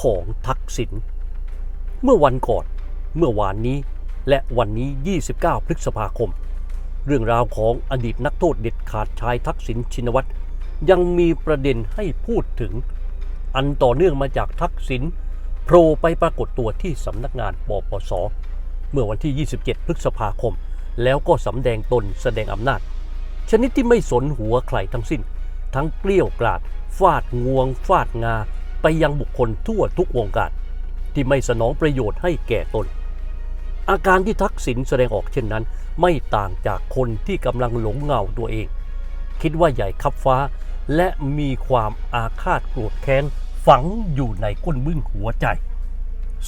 ของทักษิณเมื่อวันก่อน เมื่อวานนี้ และวันนี้ 29 พฤษภาคม เรื่องราวของอดีตนักโทษเด็ดขาดชายทักษิณชินวัตรยังมีประเด็นให้พูดถึง อันต่อเนื่องมาจากทักษิณโผล่ไปปรากฏตัวที่สำนักงานปปส เมื่อวันที่ 27 พฤษภาคม แล้วก็สำแดงตนแสดงอำนาจ ชนิดที่ไม่สนหัวใครทั้งสิ้น ทั้งเกลี้ยวกราดฟาดงวง ฟาดงา ไปยังบุคคลทั่วทุกวงการที่ไม่สนองประโยชน์ให้แก่ตน อาการที่ทักษิณแสดงออกเช่นนั้น ไม่ต่างจากคนที่กำลังหลงเงาตัวเอง คิดว่าใหญ่ขับฟ้า และมีความอาฆาตโกรธแค้นฝังอยู่ในก้นบึ้งหัวใจ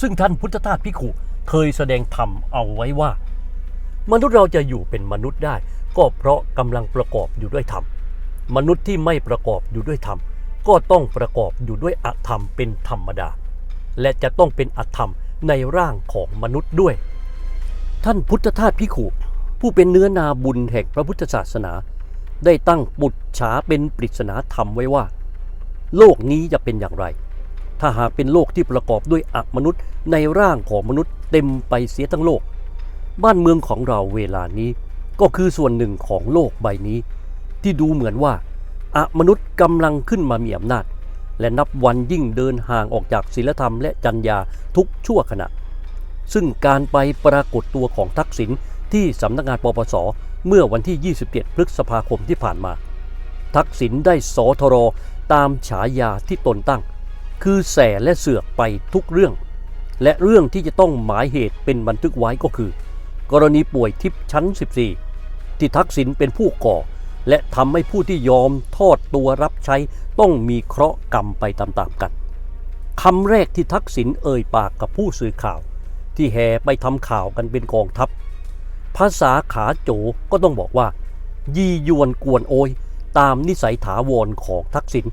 ซึ่งท่านพุทธทาสพิขุเคยแสดงธรรมเอาไว้ว่า มนุษย์เราจะอยู่เป็นมนุษย์ได้ ก็เพราะกำลังประกอบอยู่ด้วยธรรม มนุษย์ที่ไม่ประกอบอยู่ด้วยธรรม ก็ต้องประกอบอยู่ด้วยอธรรมเป็นธรรมดา และจะต้องเป็นอธรรมในร่างของมนุษย์ด้วย ท่านพุทธทาสพิขุผู้เป็นเนื้อนาบุญแห่งพระพุทธศาสนา ได้ตั้งปุจฉาเป็นปริศนาธรรมไว้ว่า โลกนี้จะเป็นอย่างไร ถ้าหากเป็นโลกที่ประกอบด้วยอมนุษย์ในร่างของมนุษย์เต็มไปเสียทั้งโลก บ้านเมืองของเราเวลานี้ก็คือส่วนหนึ่งของโลกใบนี้ ที่ดูเหมือนว่า อมนุษย์กำลังขึ้นมามีอำนาจ และนับวันยิ่งเดินห่างออกจากศีลธรรมและจรรยาทุกชั่วขณะ ซึ่งการไปปรากฏตัวของทักษิณที่สำนักงานปปส เมื่อวันที่ 27 พฤษภาคมที่ผ่านมา ทักษิณได้สอทรตามฉายาที่ตนตั้ง คือแสและเสือกไปทุกเรื่อง และเรื่องที่จะต้องหมายเหตุเป็นบันทึกไว้ก็คือ กรณีป่วยทิพย์ชั้น 14 ที่ทักษิณเป็นผู้ก่อ และทำให้ผู้ที่ยอมทอดตัวรับใช้ต้องมีเคราะห์กรรมไปตามๆกันคำแรกที่ทักษิณเอ่ยปากกับผู้สื่อข่าว ที่แห่ไปทำข่าวกันเป็นกองทัพ ภาษาขาโจก็ต้องบอกว่า ยียวนกวนโอยตามนิสัยถาวรของทักษิณ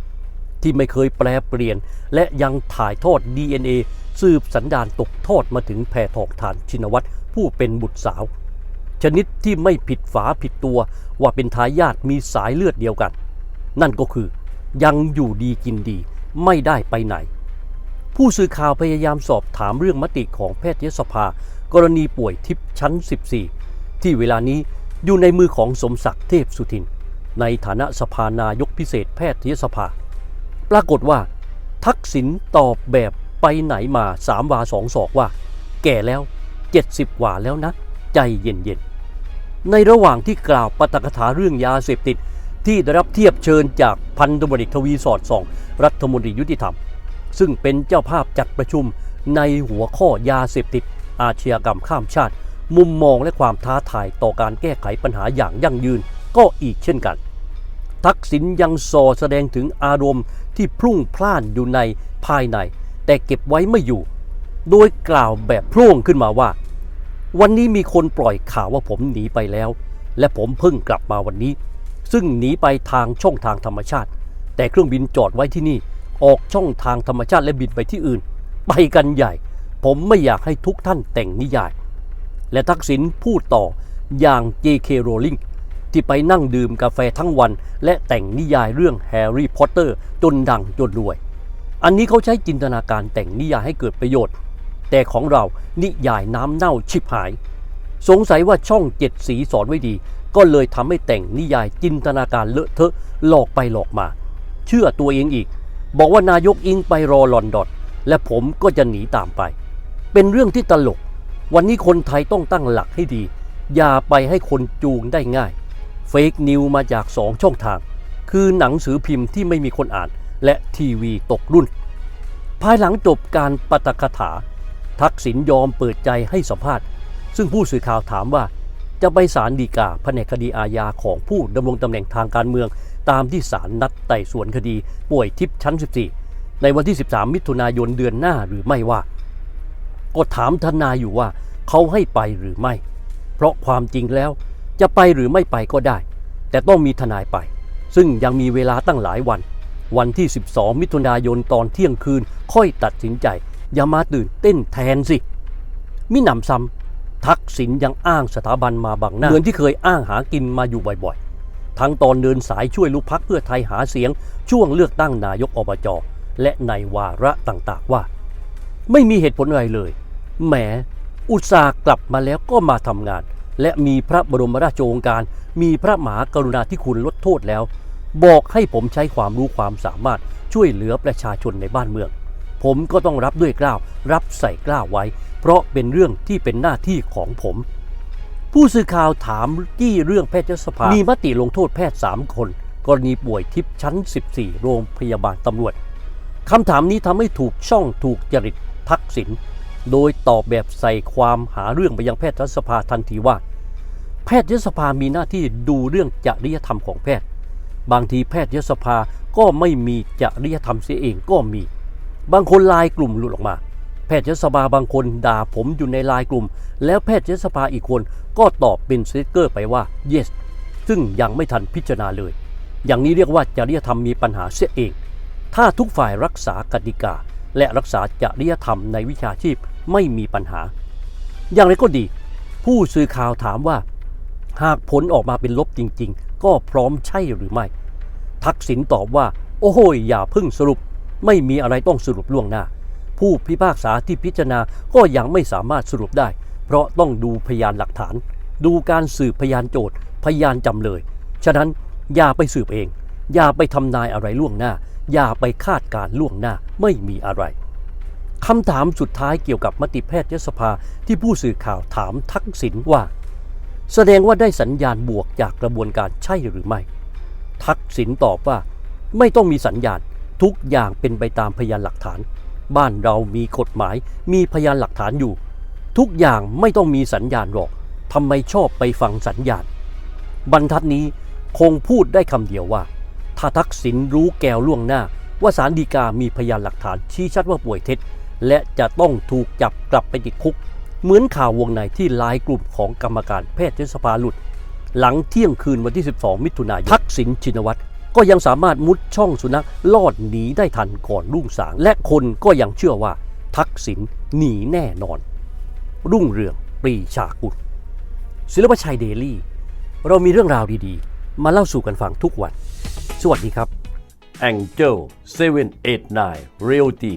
ที่ไม่เคยแปลเปลี่ยน และยังถ่ายทอด DNA สืบสันดานตกทอดมาถึงแพทองทานชินวัตรผู้เป็นบุตรสาว ชนิดที่ไม่ผิดฝาผิดตัวว่าเป็นทายาทมีสายเลือดเดียวกัน นั่นก็คือ ยังอยู่ดีกินดีไม่ได้ไปไหน ผู้สื่อข่าวพยายามสอบถามเรื่องมติของแพทยสภา กรณีป่วยทิพชั้น 14 ที่เวลานี้อยู่ในมือของสมศักดิ์เทพสุทิน ในฐานะสภานายกพิเศษแพทยสภา ปรากฏว่า ทักษิณตอบแบบไปไหนมาสามวาสองศอกว่า แก่แล้ว 70กว่าแล้วนะ ใจเย็นๆ ในระหว่างที่กล่าวปาฐกถาเรื่องยาเสพติด ที่ได้รับเทียบเชิญจากพันตำรวจเอกทวีสอดส่อง รัฐมนตรียุติธรรม ซึ่งเป็นเจ้าภาพจัดประชุมในหัวข้อยาเสพติด อาชญากรรมข้ามชาติ มุมมองและความท้าทายต่อการแก้ไขปัญหาอย่างยั่งยืนก็อีกเช่นกัน ทักษิณยังส่อแสดงถึงอารมณ์ที่พรุ่งพล่านอยู่ในภายใน แต่เก็บไว้ไม่อยู่ โดยกล่าวแบบพร่งขึ้นมาว่า วันนี้มีคนปล่อยข่าวว่าผมหนีไปแล้ว และผมเพิ่งกลับมาวันนี้ ซึ่งหนีไปทางช่องทางธรรมชาติ แต่เครื่องบินจอดไว้ที่นี่ ออกช่องทางธรรมชาติและบินไปที่อื่น ไปกันใหญ่ ผมไม่อยากให้ทุกท่านแต่งนิยาย และทักษิณพูดต่ออย่าง J.K. Rowling ที่ไปนั่งดื่มกาแฟทั้งวัน และแต่งนิยายเรื่องแฮร์รี่พอตเตอร์จนดังจนรวย อันนี้เขาใช้จินตนาการแต่งนิยายให้เกิดประโยชน์ แต่ของเรานิยายน้ำเน่าชิบหาย สงสัยว่าช่องเจ็ดสีสอนไว้ดี ก็เลยทำให้แต่งนิยายจินตนาการเลอะเทอะหลอกไปหลอกมา เชื่อตัวเองอีก บอกว่านายกอิงไปรอลอนดอนและผมก็จะหนีตามไป เป็นเรื่องที่ตลก วันนี้คนไทยต้องตั้งหลักให้ดี อย่าไปให้คนจูงได้ง่าย เฟกนิวมาจากสองช่องทาง คือหนังสือพิมพ์ที่ไม่มีคนอ่าน และทีวีตกรุ่น ภายหลังจบการปาฐกถา ทักษิณยอมเปิดใจให้สัมภาษณ์ ซึ่งผู้สื่อข่าวถามว่า จะไปศาลฎีกาแผนกคดีอาญาของผู้ดำรงตำแหน่งทางการเมือง ตามที่ศาลนัดไต่สวนคดี ป่วยทิพย์ชั้น 14 ในวันที่ 13 มิถุนายนเดือนหน้าหรือไม่ว่า ก็ถามทนายอยู่ว่าเขาให้ไปหรือไม่ เพราะความจริงแล้วจะไปหรือไม่ไปก็ได้ แต่ต้องมีทนายไป ซึ่งยังมีเวลาตั้งหลายวัน วันที่ 12 มิถุนายนตอนเที่ยงคืนค่อยตัดสินใจ อย่ามาตื่นเต้นแทนสิ มิหนำซ้ำทักษิณยังอ้างสถาบันมาบังหน้า เหมือนที่เคยอ้างหากินมาอยู่บ่อยๆ ทั้งตอนเดินสายช่วยลูกพักเพื่อไทยหาเสียง ช่วงเลือกตั้งนายกอบจ และในวาระต่างๆว่า ไม่มีเหตุผลอะไรเลย แหม อุตส่าห์กลับมาแล้วก็มาทำงาน และมีพระบรมราชโองการ มีพระมหากรุณาธิคุณลดโทษแล้ว บอกให้ผมใช้ความรู้ความสามารถช่วยเหลือประชาชนในบ้านเมือง ผมก็ต้องรับด้วยกล้าว รับใส่กล้าวไว้ เพราะเป็นเรื่องที่เป็นหน้าที่ของผม ผู้สื่อข่าวถามที่เรื่องแพทยสภา มีมติลงโทษแพทย์ 3 คน กรณีป่วยทิพย์ชั้น 14 โรงพยาบาลตำรวจคำถามนี้ทำให้ถูกช่องถูกจริตทักษิณโดยตอบแบบใส่ความหาเรื่องไปยังแพทยสภาทันทีว่า แพทยสภามีหน้าที่ดูเรื่องจริยธรรมของแพทย์ บางทีแพทยสภาก็ไม่มีจริยธรรมเสียเองก็มี บางคนไลายกลุ่มหลุดออกมา แพทยสภาบางคนด่าผมอยู่ในไลายกลุ่ม แล้วแพทยสภาอีกคนก็ตอบเป็นสติกเกอร์ไปว่า yes ซึ่งยังไม่ทันพิจารณาเลย อย่างนี้เรียกว่าจริยธรรมมีปัญหาเสียเอง ถ้าทุกฝ่ายรักษากติกา และรักษาจริยธรรมในวิชาชีพไม่มีปัญหา อย่างไรก็ดี ผู้สื่อข่าวถามว่า หากผลออกมาเป็นลบจริง ๆ ก็พร้อมใช่หรือไม่ ทักษิณตอบว่า โอ้โหยอย่าพิ่งสรุป ไม่มีอะไรต้องสรุปล่วงหน้า ผู้พิพากษาที่พิจารณาก็ยังไม่สามารถสรุปได้ เพราะต้องดูพยานหลักฐาน ดูการสืบพยานโจทย์ พยานจำเลย ฉะนั้นอย่าไปสืบเอง อย่าไปทำนายอะไรล่วงหน้า อย่าไปคาดการณ์ล่วงหน้าไม่มีอะไรคำถามสุดท้ายเกี่ยวกับมติแพทยสภาที่ผู้สื่อข่าวถามทักษิณว่า แสดงว่าได้สัญญาณบวกจากกระบวนการใช่หรือไม่ ทักษิณตอบว่า ไม่ต้องมีสัญญาณ ทุกอย่างเป็นไปตามพยานหลักฐาน บ้านเรามีกฎหมาย มีพยานหลักฐานอยู่ ทุกอย่างไม่ต้องมีสัญญาณหรอกทำไมชอบไปฟังสัญญาณ บรรทัดนี้คงพูดได้คำเดียวว่า ถ้าทักษิณรู้แก้วล่วงหน้า ว่าสารดีกามีพยานหลักฐานชี้ชัดว่าป่วยเท็จ และจะต้องถูกจับกลับไปติดคุก เหมือนข่าววงในที่ลายกลุ่มของกรรมการแพทยสภาหลุด หลังเที่ยงคืนวันที่ 12 มิถุนายนทักษิณชินวัตร ก็ยังสามารถมุดช่องสุนัขลอดหนีได้ทันก่อนรุ่งสาง และคนก็ยังเชื่อว่า ทักษิณหนีแน่นอน รุ่งเรืองปรีชากุลศิลปชัยเดลี่ เรามีเรื่องราวดีๆ มาเล่าสู่กันฟังทุกวัน สวัสดีครับ Angel 789 Realty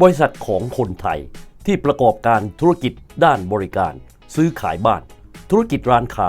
บริษัทของคนไทยที่ประกอบการธุรกิจด้านบริการ ซื้อขายบ้าน ธุรกิจร้านค้า